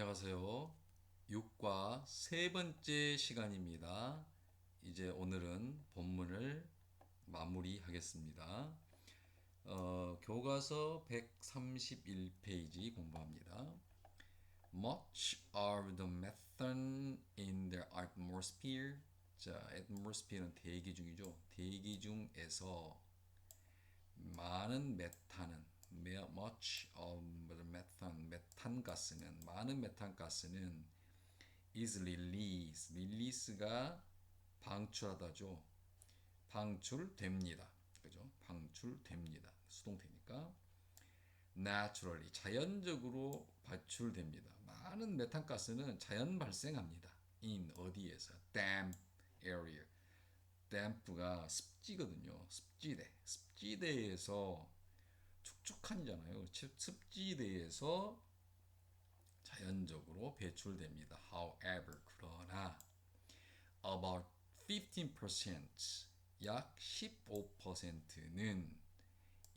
안녕하세요. 6과 세 번째 시간입니다. 이제 오늘은 본문을 마무리하겠습니다. 어, 교과서 131페이지 공부합니다. Much of the methane in the atmosphere. 자, atmosphere는 대기 중이죠. 대기 중에서 많은 메탄은 much of the 메탄 가스는 많은 메탄 가스는 is released release가 방출하다죠. 방출됩니다. 그죠? 방출됩니다. 수동태니까. naturally 자연적으로 발출됩니다. 많은 메탄 가스는 자연 발생합니다. in 어디에서? damp area. damp가 습지거든요. 습지대. 습지대에서 축축한잖아요. 습지대에서 자연적으로 배출됩니다. However, 그러나 about 15%, 약 15%는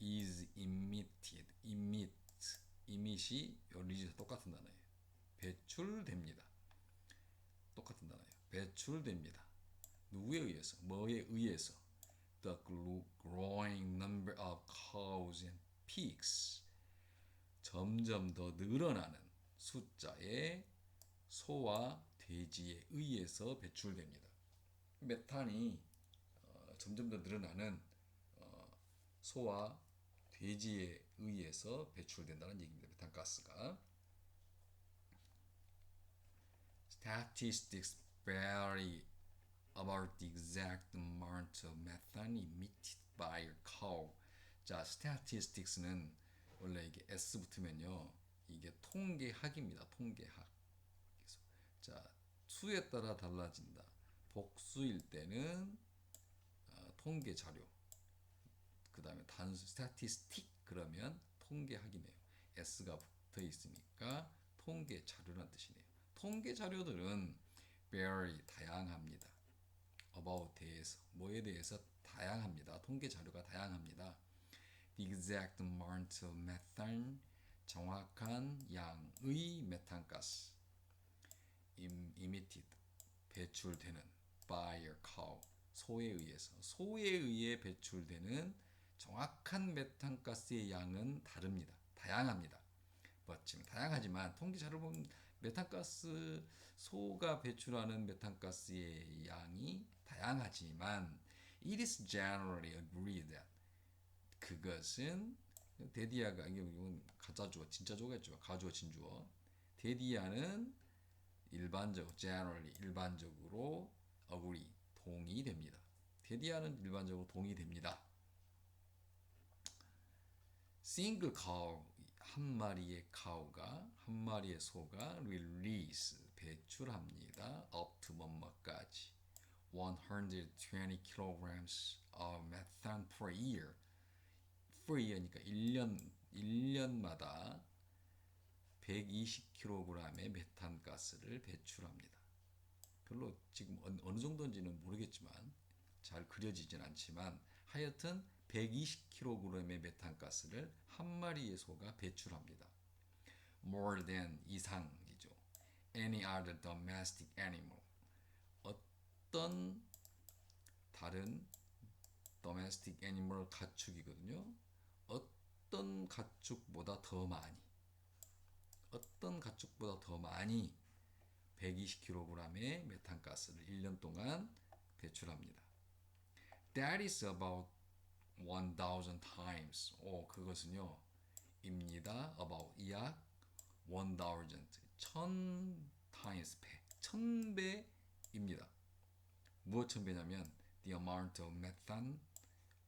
is emitted, emit, emit이 release 똑같은 단어예요. 배출됩니다. 똑같은 단어예요. 배출됩니다. 누구에 의해서? 뭐에 의해서? The growing number of cows and pigs 점점 더 늘어나는 숫자의 소와 돼지에 의해서 배출됩니다. 메탄이 어, 점점 더 늘어나는 어, 소와 돼지에 의해서 배출된다는 얘기입니다. 메탄가스가 Statistics vary about the exact amount of methane emitted by a cow 자, statistics는 원래 이게 s 붙으면요. 이게 통계학입니다. 통계학. 그래서 자, 수에 따라 달라진다. 복수일 때는 어, 통계 자료. 그 다음에 단수 statistic 그러면 통계학이네요. s가 붙어 있으니까 통계 자료란 뜻이네요. 통계 자료들은 very 다양합니다. about 대해서 뭐에 대해서 다양합니다. 통계 자료가 다양합니다. the exact amount of methane 정확한 양의 메탄가스 emitted 배출되는 by a cow 소에 의해서 소에 의해 배출되는 정확한 메탄가스의 양은 다릅니다. 다양합니다. 멋지면 다양하지만 통계자를 보면 메탄가스 소가 배출하는 메탄가스의 양이 다양하지만 it is generally agreed that 그것은 데디아가 이건 가짜 주어 진짜 주어겠죠. 가주어 진주어. 데디아는 일반적 generally 일반적으로 agree 동의됩니다. 데디아는 일반적으로 동의됩니다. 싱글 카우 한 마리의 카우가 한 마리의 소가 release 배출합니다. Up to 뭐뭐까지. 120 kilograms of methane per year per year니까 1년 1년마다 120kg의 메탄 가스를 배출합니다. 별로 지금 어느 정도인지는 모르겠지만 잘 그려지진 않지만 하여튼 120kg의 메탄 가스를 한 마리의 소가 배출합니다. more than 이상이죠. any other domestic animal 어떤 다른 domestic animal 가축이거든요. 어떤 가축보다 더 많이 어떤 가축보다 더 많이 120kg의 메탄가스를 1년 동안 배출합니다. That is about 1000 times. 오, 그것은요. 입니다. about 약 1000, 1000 times 배, 1000배입니다. 무엇 1000배냐면 the amount of methane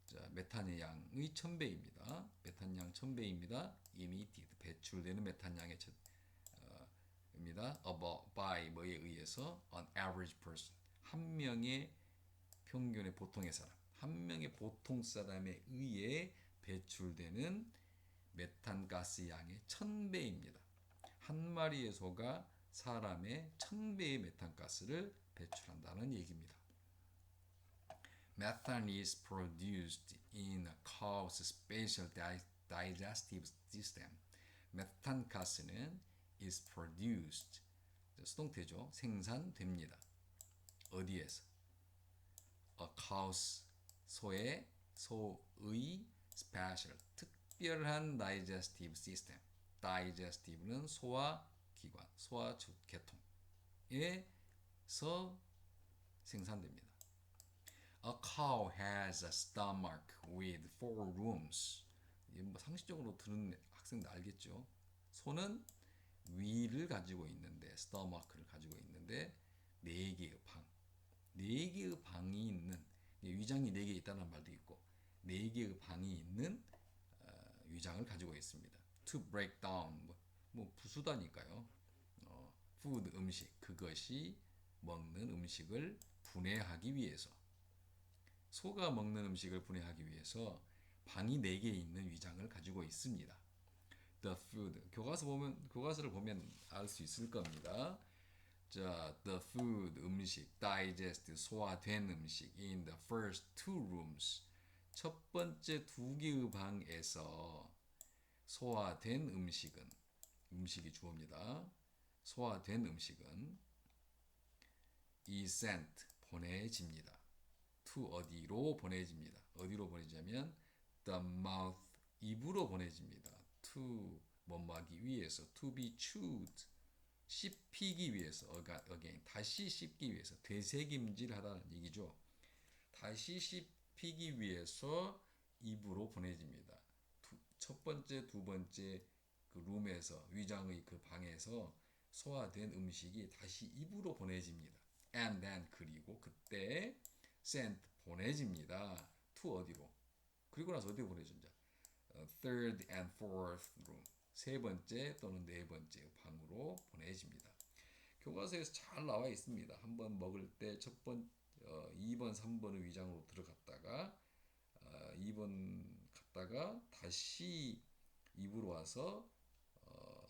자, 메탄의 양의 1000배입니다. 메탄 양 1000배입니다. emitted 배출되는 메탄 양의 첫, 어, 입니다. about by 뭐에 의해서 an average person 한 명의 평균의 보통의 사람 한 명의 보통 사람에 의해 배출되는 메탄 가스 양의 1000배입니다. 한 마리의 소가 사람의 1000배의 메탄 가스를 배출한다는 얘기입니다. Methane is produced in a cow's special digestive system. 메탄 가스는 is produced. 수동태죠. 생산됩니다. 어디에서? A cow's 소의 소의 special 특별한 digestive system. digestive는 소화 기관, 소화 계통에서 생산됩니다. A cow has a stomach with four rooms. 이뭐 상식적으로 들은 학생들 알겠죠? 소는 위를 가지고 있는데 stomach를 가지고 있는데 네 개의 방, 네 개의 방이 있는 위장이 네 개 있다는 말도 있고 네 개의 방이 있는 어, 위장을 가지고 있습니다. To break down 뭐, 뭐 부수다니까요. 어, food 음식 그것이 먹는 음식을 분해하기 위해서 소가 먹는 음식을 분해하기 위해서 방이 4개 있는 위장을 가지고 있습니다. The food 교과서 보면 교과서를 보면 알 수 있을 겁니다. 자, the food 음식 digest 소화된 음식 in the first two rooms 첫 번째 두 개의 방에서 소화된 음식은 음식이 주어입니다. 소화된 음식은 is sent 보내집니다. To 어디로 보내집니다. 어디로 보내자면 the mouth 입으로 보내집니다. to 뭐하기 위해서 to be chewed 씹히기 위해서 again 다시 씹기 위해서 되새김질하다는 얘기죠. 다시 씹히기 위해서 입으로 보내집니다. 두, 첫 번째, 두 번째 그 룸에서 위장의 그 방에서 소화된 음식이 다시 입으로 보내집니다. And then 그리고 그때 sent 보내집니다. to 어디로? 그리고 나서 어디로 보내준다? 어, third and fourth room 세 번째 또는 네 번째 방으로 보내집니다. 교과서에서 잘 나와 있습니다. 한 번 먹을 때 첫 번, 어, 2번, 3번의 위장으로 들어갔다가 어, 2번 갔다가 다시 입으로 와서 어,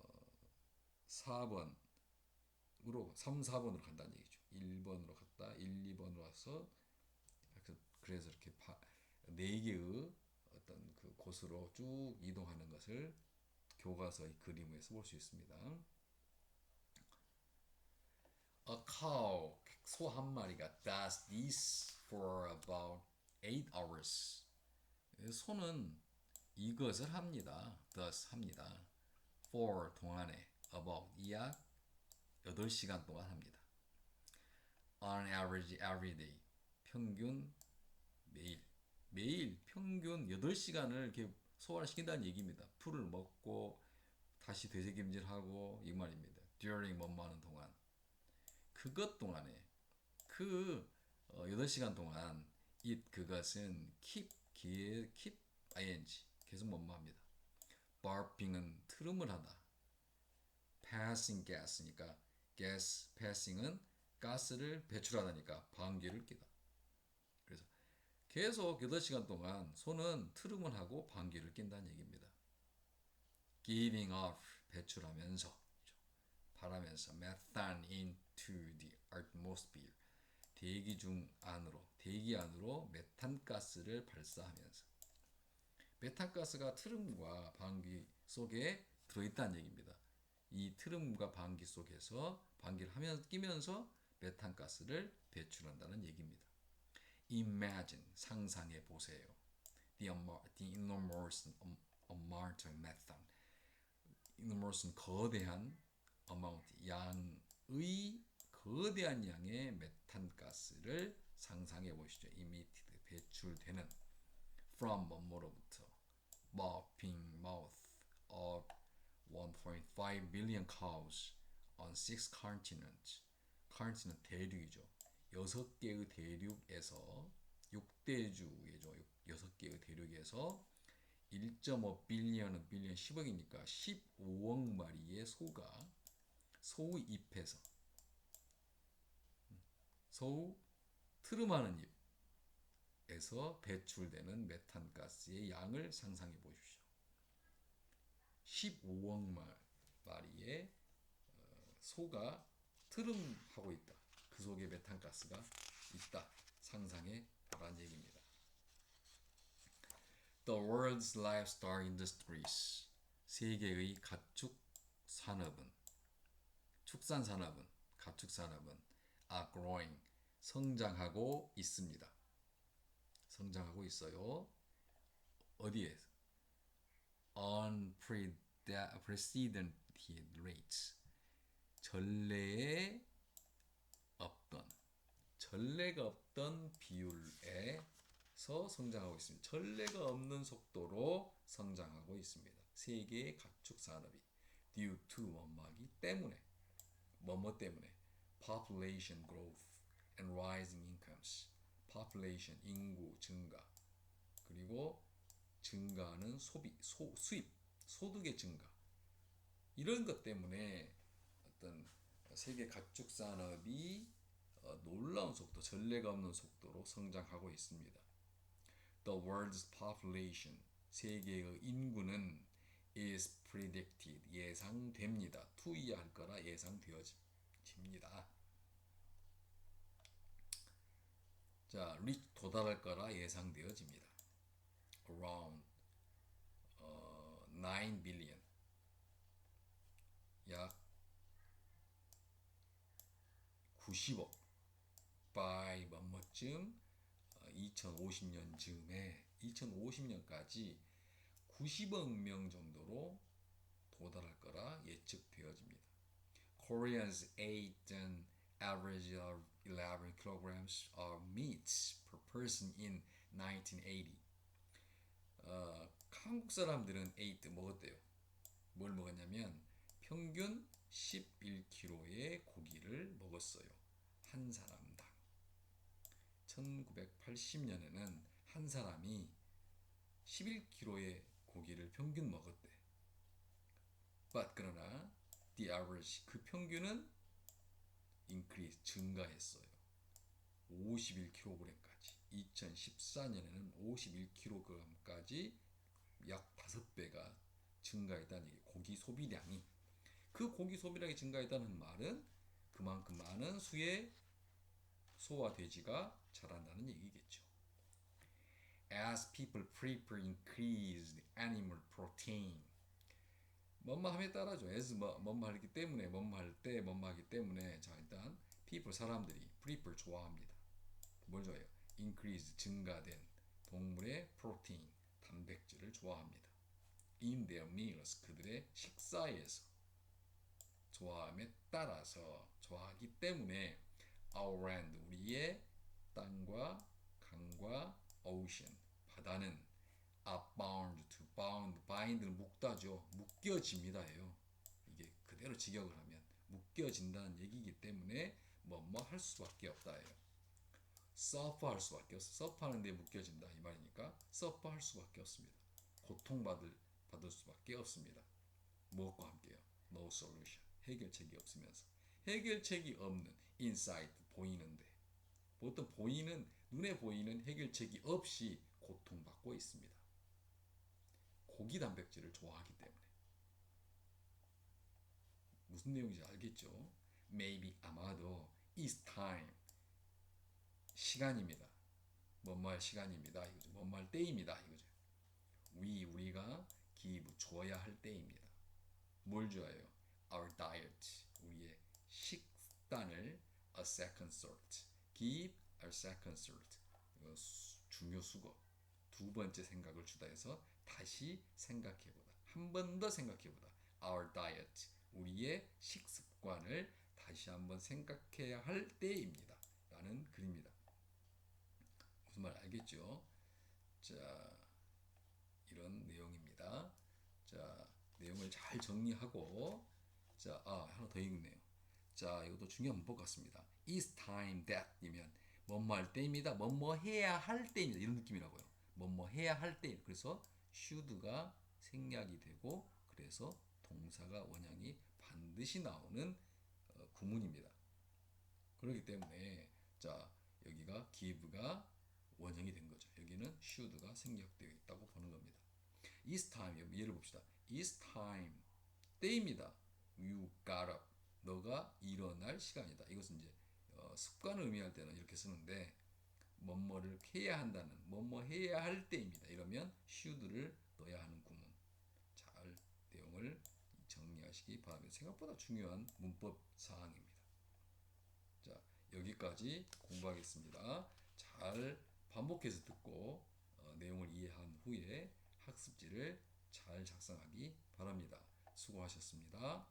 4번으로 3, 4번으로 간다는 얘기죠. 1번으로 갔다 1, 2번으로 와서 그래서 이렇게 파, 네 개의 어떤 그 곳으로 쭉 이동하는 것을 교과서의 그림에서 볼 수 있습니다. A cow 소 한 마리가 does this for about 8 hours. 소는 이것을 합니다. does 합니다. for 동안에 about 약 8시간 동안 합니다. On average every day 평균 매일 매일 평균 8시간을 이렇게 소화를 시킨다는 얘기입니다. 풀을 먹고 다시 되새김질하고 이 말입니다. during 뭐뭐하는 동안 그것 동안에 그 어, 8시간 동안 it 그것은 keep 기에 keep ing 계속 뭐뭐합니다. barfing은 트름을 하다. passing gas니까 gas passing은 가스를 배출하다니까 방귀를 끼다. 계속 8시간 동안 소는 트름을 하고 방귀를 낀다는 얘기입니다. giving off 배출하면서 바라면서 methane into the atmosphere 대기 중 안으로 대기 안으로 메탄 가스를 발사하면서 메탄 가스가 트름과 방귀 속에 들어있다는 얘기입니다. 이 트름과 방귀 속에서 방귀를 하면서 끼면서 메탄 가스를 배출한다는 얘기입니다. Imagine 상상해 보세요. The, the enormous amount of methane. enormous 거대한 amount 양의 거대한 양의 메탄 가스를 상상해 보시죠. emitted 배출되는 from 뭐로부터 mopping mouth of 1.5 billion cows on six continents. continent 대륙이죠. 여섯 개의 대륙에서 6대주의죠. 여섯 개의 대륙에서 1.5 빌리언은 빌리언 10억이니까 15억 마리의 소가 소의 잎에서 소우 트름하는 잎에서 배출되는 메탄 가스의 양을 상상해 보십시오. 15억 마리의 소가 트름하고 있다. 그 속에 메탄 가스가 있다. 상상해 보란 얘기입니다. The world's livestock industries 세계의 가축 산업은 축산 산업은 가축 산업은 are growing 성장하고 있습니다. 성장하고 있어요. 어디에? unprecedented rates 없던 전례가 없던 비율에서 성장하고 있습니다. 전례가 없는 속도로 성장하고 있습니다. 세계의 가축 산업이 due to 뭐뭐하기 때문에 뭐뭐 때문에 population growth and rising incomes population 인구 증가 그리고 증가하는 소비 소, 수입 소득의 증가 이런 것 때문에 어떤 세계 가축 산업이 어, 놀라운 속도, 전례가 없는 속도로 성장하고 있습니다. The world's population, 세계의 인구는 is predicted, 예상됩니다. 투이할 거라 예상되어집니다. 자, reach 도달할 거라 예상되어집니다. Around 어, 9 billion, 약 90억 by 뭐뭐쯤 2050년 즈음에 2050년까지 90억 명 정도로 도달할 거라 예측되어집니다. Koreans ate an average of 11 kilograms of meat per person in 1980. 어, 한국 사람들은 ate 먹었대요. 뭘 먹었냐면 평균 11kg의 고기를 먹었어요. 한 사람당. 1980년에는 한 사람이 11kg의 고기를 평균 먹었대. But 그러나 the average 그 평균은 increase 증가했어요. 51kg까지. 2014년에는 51kg까지 약 5배가 증가했다는 얘기. 고기 소비량이 그 고기 소비량이 증가했다는 말은 그만큼 많은 수의 소와 돼지가 자란다는 얘기겠죠. As people prefer increased animal protein. 뭐뭐 함에 따라죠. as 뭐 뭐뭐 하기 때문에 뭐뭐 할때 뭐뭐 하기 때문에 자 일단 people 사람들이 prefer 좋아합니다. 뭘 좋아해요? increase 증가된 동물의 protein 단백질을 좋아합니다. in their meals 그들의 식사에서 좋아함에 따라서 좋아하기 때문에 our land 우리의 땅과 강과 ocean 바다는 are bound to bound bind는 묶다죠. 묶여집니다예요. 이게 그대로 직역을 하면 묶여진다는 얘기이기 때문에 뭐뭐 할 수밖에 없다예요. suffer 할 수밖에 없어. suffer 하는데 묶여진다 이 말이니까 suffer 할 수밖에 없습니다. 고통받을 받을 수밖에 없습니다. 무엇과 함께요? no solution. 해결책이 없으면서. 해결책이 없는 insight 보이는데 보통 보이는 눈에 보이는 해결책이 없이 고통받고 있습니다. 고기 단백질을 좋아하기 때문에 무슨 내용인지 알겠죠? Maybe 아마도 is time 시간입니다. 뭐뭐할 시간입니다. 이거죠. 뭐뭐할 때입니다. 이거죠. We 우리가 give 줘야 할 때입니다. 뭘 줘요? Our diet 우리의 식단을 a second thought give a second thought 중요 수거. 두 번째 생각을 주다 해서 다시 생각해보다. 한 번 더 생각해보다. Our diet. 우리의 식습관을 다시 한번 생각해야 할 때입니다. 라는 글입니다. 무슨 말 알겠죠? 자 이런 내용입니다. 자 내용을 잘 정리하고. 자 아, 하나 더 읽네요. 자, 이것도 중요한 문법 같습니다. Is time that 이면 뭐뭐 할 때입니다. 뭐뭐 해야 할 때입니다. 이런 느낌이라고요. 뭐뭐 해야 할 때. 그래서 should가 생략이 되고 그래서 동사가 원형이 반드시 나오는 어, 구문입니다. 그렇기 때문에 자, 여기가 give가 원형이 된 거죠. 여기는 should가 생략되어 있다고 보는 겁니다. is time 예를 봅시다. is time 때입니다. you got up 너가 일어날 시간이다. 이것은 이제 어, 습관을 의미할 때는 이렇게 쓰는데 뭐뭐를 해야 한다는 뭐뭐 해야 할 때입니다. 이러면 should를 넣어야 하는 구문. 잘 내용을 정리하시. 하시기 바랍니다. 생각보다 중요한 문법 사항입니다. 자, 여기까지 공부하겠습니다. 잘 반복해서 듣고 어, 내용을 이해한 후에 학습지를 잘 작성하기 바랍니다. 수고하셨습니다.